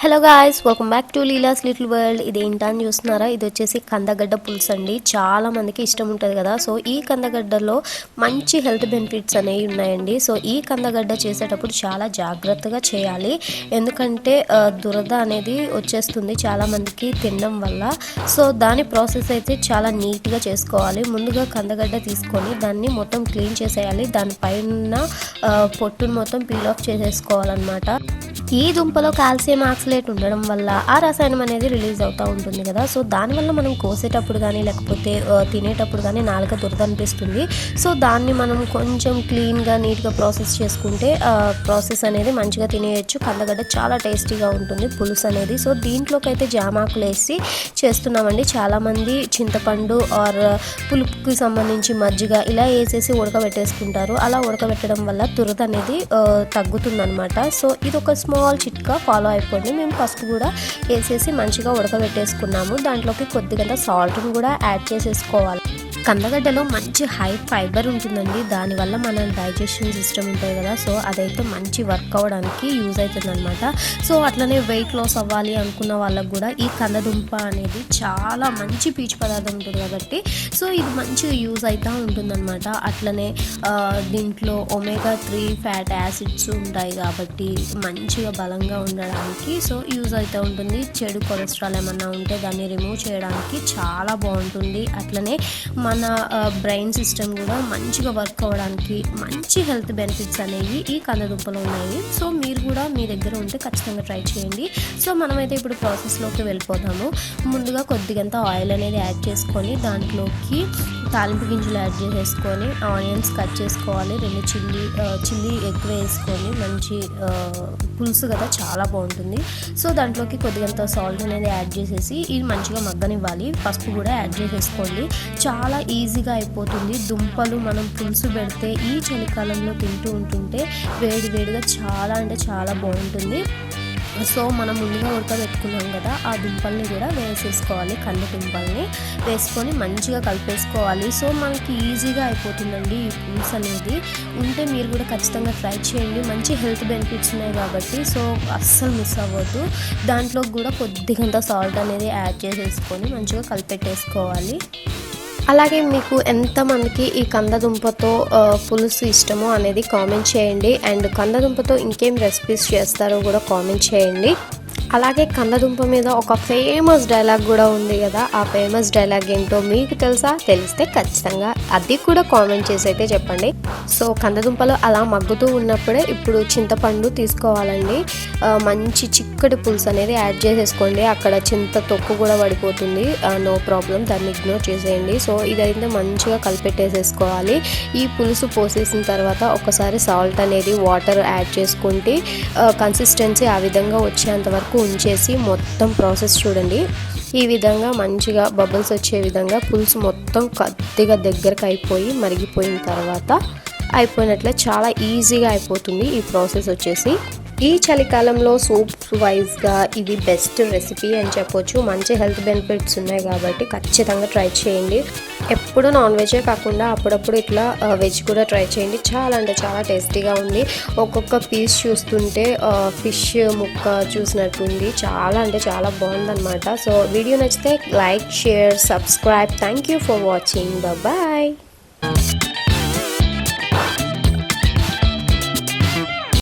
Hello guys welcome back to Leela's little world ఇది ఏంటని చూస్తున్నారా? ఇది వచ్చేసి కందగడ్డ పులుసు అండి. చాలా మందికి ఇష్టం ఉంటుంది కదా. సో ఈ కందగడ్డలో మంచి హెల్త్ బెనిఫిట్స్ అనేవి ఉన్నాయండి. సో ఈ కందగడ్డ చేసేటప్పుడు చాలా జాగ్రత్తగా చేయాలి. ఎందుకంటే దురద అనేది వచ్చేస్తుంది చాలా మందికి తినడం వల్ల. సో దాని ప్రాసెస్ అయితే చాలా నీట్గా చేసుకోవాలి. ముందుగా కందగడ్డ తీసుకొని దాన్ని మొత్తం క్లీన్ చేసేయాలి. దానిపైన పొట్టును మొత్తం పీల్ ఆఫ్ చేసేసుకోవాలన్నమాట. ఈ దుంపలో కాల్షియం ఆక్సిలేట్ ఉండడం వల్ల ఆ రసాయనం అనేది రిలీజ్ అవుతూ ఉంటుంది కదా. సో దానివల్ల మనం కోసేటప్పుడు కానీ లేకపోతే తినేటప్పుడు కానీ నాలుక దురద అనిపిస్తుంది. సో దాన్ని మనం కొంచెం క్లీన్గా నీట్గా ప్రాసెస్ చేసుకుంటే ప్రాసెస్ అనేది మంచిగా తినేయచ్చు. కందగడ్డ చాలా టేస్టీగా ఉంటుంది పులుసు అనేది. సో దీంట్లోకి అయితే జామాకులు వేసి చేస్తున్నామండి. చాలామంది చింతపండు ఆర్ పులుపుకి సంబంధించి మజ్జిగ ఇలా వేసేసి ఉడకబెట్టేసుకుంటారు. అలా ఉడకబెట్టడం వల్ల దురద అనేది తగ్గుతుందనమాట సో ఇది ఒక స్మాల్ చిట్కా ఫాలో అయిపోండి. మేము పసుపు కూడా వేసేసి మంచిగా ఉడకబెట్టేసుకున్నాము. దాంట్లోకి కొద్దిగా సాల్ట్ని కూడా యాడ్ చేసేసుకోవాలి. కందగడ్డలో మంచి హై ఫైబర్ ఉంటుందండి. దానివల్ల మన డైజెషన్ సిస్టమ్ ఉంటుంది కదా. సో అదైతే మంచి వర్క్ అవ్వడానికి యూజ్ అవుతుంది అనమాట సో అట్లనే వెయిట్ లాస్ అవ్వాలి అనుకున్న వాళ్ళకు కూడా ఈ కందదుంప అనేది చాలా మంచి పీచు పదార్థం ఉంటుంది కాబట్టి సో ఇది మంచిగా యూజ్ అవుతూ ఉంటుందన్నమాట. అట్లనే దీంట్లో ఒమేగా త్రీ ఫ్యాట్ యాసిడ్స్ ఉంటాయి కాబట్టి మంచిగా బలంగా ఉండడానికి సో యూజ్ అవుతూ ఉంటుంది. చెడు కొలెస్ట్రాల్ ఏమన్నా ఉంటే దాన్ని రిమూవ్ చేయడానికి చాలా బాగుంటుంది. అట్లనే మన బ్రెయిన్ సిస్టమ్ కూడా మంచిగా వర్క్ అవ్వడానికి మంచి హెల్త్ బెనిఫిట్స్ అనేవి ఈ కందదుంపలో ఉన్నాయి. సో మీరు కూడా మీ దగ్గర ఉంటే ఖచ్చితంగా ట్రై చేయండి. సో మనమైతే ఇప్పుడు ప్రాసెస్లోకి వెళ్ళిపోదాము. ముందుగా కొద్దిగంత ఆయిల్ అనేది యాడ్ చేసుకొని దాంట్లోకి తాలింపు గింజలు యాడ్ చేసేసుకొని ఆనియన్స్ కట్ చేసుకోవాలి. రెండు చిల్లీ చిల్లీ ఎక్కువ వేసుకొని మంచి పులుసు కదా చాలా బాగుంటుంది. సో దాంట్లోకి కొద్దిగంత సాల్ట్ అనేది యాడ్ చేసేసి ఇది మంచిగా మగ్గనివ్వాలి. పసుపు కూడా యాడ్ చేసేసుకోండి. చాలా ఈజీగా అయిపోతుంది. దుంపలు మనం పులుసు పెడితే ఈ చలికాలంలో తింటూ ఉంటుంటే వేడి వేడిగా చాలా అంటే చాలా బాగుంటుంది. సో మనం ముందుగా ఉడకబెట్టుకున్నాం కదా ఆ దుంపల్ని కూడా వేసేసుకోవాలి కళ్ళ దుంపల్ని. వేసుకొని మంచిగా కలిపేసుకోవాలి. సో మనకి ఈజీగా అయిపోతుందండి ఈ పులుసు అనేది. ఉంటే మీరు కూడా ఖచ్చితంగా ట్రై చేయండి. మంచి హెల్త్ బెనిఫిట్స్ ఉన్నాయి కాబట్టి సో అస్సలు మిస్ అవ్వద్దు. దాంట్లో కూడా కొద్దిగంత సాల్ట్ అనేది యాడ్ చేసేసుకొని మంచిగా కలిపెట్టేసుకోవాలి. అలాగే మీకు ఎంతమందికి ఈ కందదుంపతో పులుసు ఇష్టమో అనేది కామెంట్ చేయండి. అండ్ కందదుంపతో ఇంకేం రెసిపీస్ చేస్తారో కూడా కామెంట్ చేయండి. అలాగే కందదుంప మీద ఒక ఫేమస్ డైలాగ్ కూడా ఉంది కదా. ఆ ఫేమస్ డైలాగ్ ఏంటో మీకు తెలుసా? తెలిస్తే ఖచ్చితంగా అది కూడా కామెంట్ చేసి అయితే చెప్పండి. సో కందదుంపలు అలా మగ్గుతూ ఉన్నప్పుడే ఇప్పుడు చింతపండు తీసుకోవాలండి. మంచి చిక్కటి పులుసు అనేది యాడ్ చేసేసుకోండి. అక్కడ చింత తొక్కు కూడా పడిపోతుంది. నో ప్రాబ్లం దాన్ని ఇగ్నోర్ చేసేయండి. సో ఇదైతే మంచిగా కలిపెట్టేసేసుకోవాలి. ఈ పులుసు పోసేసిన తర్వాత ఒకసారి సాల్ట్ అనేది వాటర్ యాడ్ చేసుకుంటే కన్సిస్టెన్సీ ఆ విధంగా వచ్చేంత వరకు ఉంచేసి మొత్తం ప్రాసెస్ చూడండి. ఈ విధంగా మంచిగా బబుల్స్ వచ్చే విధంగా పులుసు మొత్తం కొద్దిగా దగ్గరకు అయిపోయి మరిగిపోయిన తర్వాత అయిపోయినట్లే చాలా ఈజీగా అయిపోతుంది ఈ ప్రాసెస్ వచ్చేసి. ఈ చలికాలంలో సూప్ వైజ్గా ఇది బెస్ట్ రెసిపీ అని చెప్పొచ్చు. మంచి హెల్త్ బెనిఫిట్స్ ఉన్నాయి కాబట్టి ఖచ్చితంగా ట్రై చేయండి. ఎప్పుడు నాన్ వెజే కాకుండా అప్పుడప్పుడు ఇట్లా వెజ్ కూడా ట్రై చేయండి. చాలా అంటే చాలా టేస్టీగా ఉంది. ఒక్కొక్క పీస్ చూస్తుంటే ఫిష్ ముక్క చూసినట్టుంది చాలా అంటే చాలా బాగుందన్నమాట. సో వీడియో నచ్చితే like share subscribe. Thank you for watching. Bye.